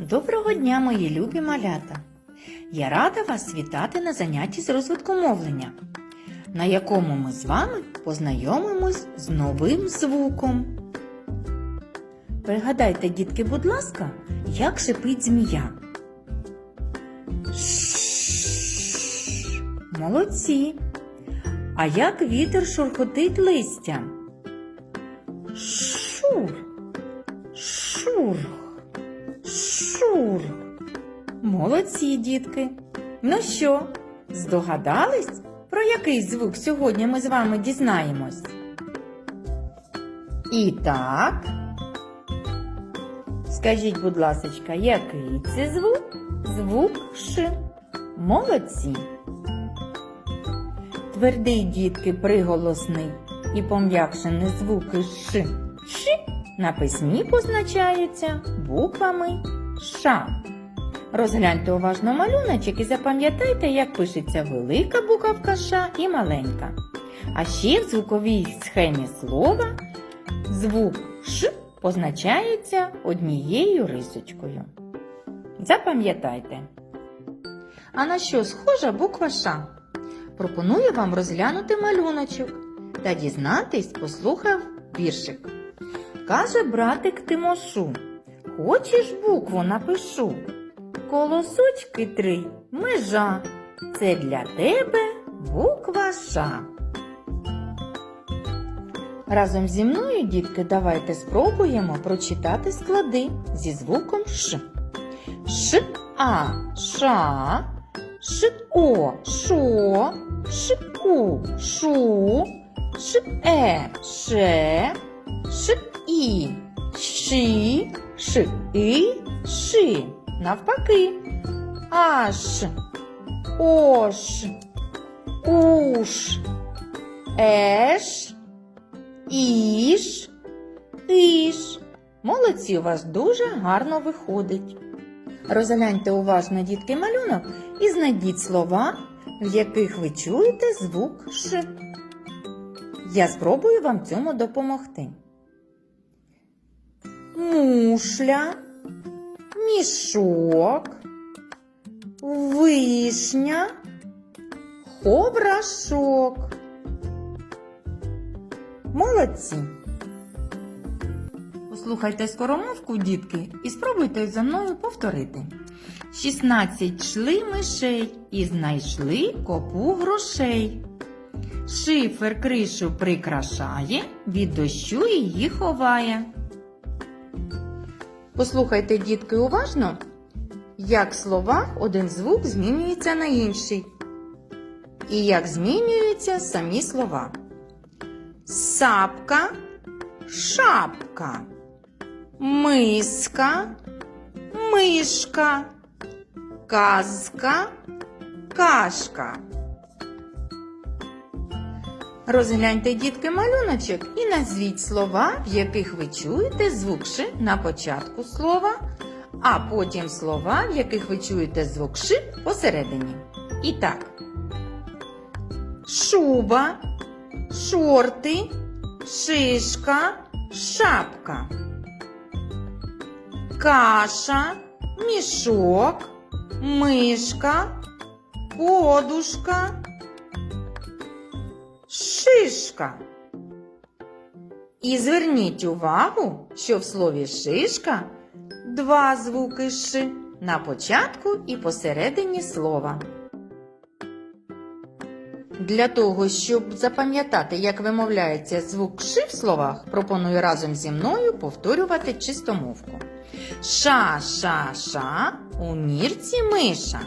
Доброго дня, мої любі малята! Я рада вас вітати на занятті з розвитку мовлення, на якому ми з вами познайомимось з новим звуком. Пригадайте, дітки, будь ласка, як шипить змія. Молодці. А як вітер шурхотить листя? Шур. Шур. Шур. Молодці, дітки. Ну що, здогадались, про який звук сьогодні ми з вами дізнаємось? І так. Скажіть, будь ласка, який це звук? Звук Ш. Молодці. Твердий дітки приголосний і пом'якшений звуки Ш. Ш на письмі позначаються буквами Ш. Розгляньте уважно малюночок і запам'ятайте, як пишеться велика буковка Ш і маленька. А ще в звуковій схемі слова звук Ш позначається однією рисочкою. Запам'ятайте. А на що схожа буква Ш? Пропоную вам розглянути малюночок та дізнатись, послухав віршик. Каже братик Тимошу, хочеш букву напишу? Колосочки три межа. Це для тебе буква Ш. Разом зі мною, дітки, давайте спробуємо прочитати склади зі звуком Ш. Ш, А, Ша, Ш, О, Шо, Ш, У, Шу, Ш, Е, Ше, Ш, І, Ши, Ш, І, Ши. Навпаки. Аш, Ош, Уш, Еш, Іш, Іш. Молодці, у вас дуже гарно виходить. Розгляньте уважно, дітки, малюнок і знайдіть слова, в яких ви чуєте звук Ш. Я спробую вам цьому допомогти. Мушля, мішок, вишня, ховрашок. Молодці. Послухайте скоромовку, дітки, і спробуйте за мною повторити. 16 шли мишей і знайшли копу грошей. Шифер кришу прикрашає, від дощу її ховає. Послухайте, дітки, уважно, як в словах один звук змінюється на інший. І як змінюються самі слова. Сапка, шапка, миска, мишка, казка, кашка. Розгляньте, дітки, малюночок і назвіть слова, в яких ви чуєте звук «ш» на початку слова, а потім слова, в яких ви чуєте звук «ш» посередині. І так. Шуба, шорти, шишка, шапка. Каша, мішок, мишка, подушка, шишка. І зверніть увагу, що в слові шишка два звуки Ш на початку і посередині слова. Для того, щоб запам'ятати, як вимовляється звук Ш в словах, пропоную разом зі мною повторювати чистомовку. Ша, ша, ша, у нірці миша.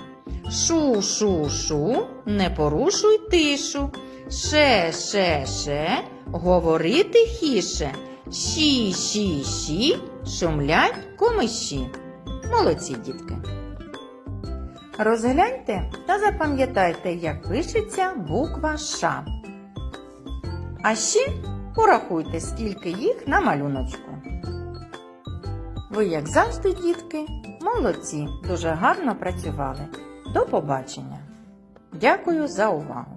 Шу, шу, шу, не порушуй тишу. Ше, ше, ше, говори тихіше. Ші, ші, ші, шумлять комиші. Молодці, дітки. Розгляньте та запам'ятайте, як пишеться буква Ш. А ще порахуйте, скільки їх на малюночку. Ви, як завжди, дітки, молодці, дуже гарно працювали. До побачення. Дякую за увагу!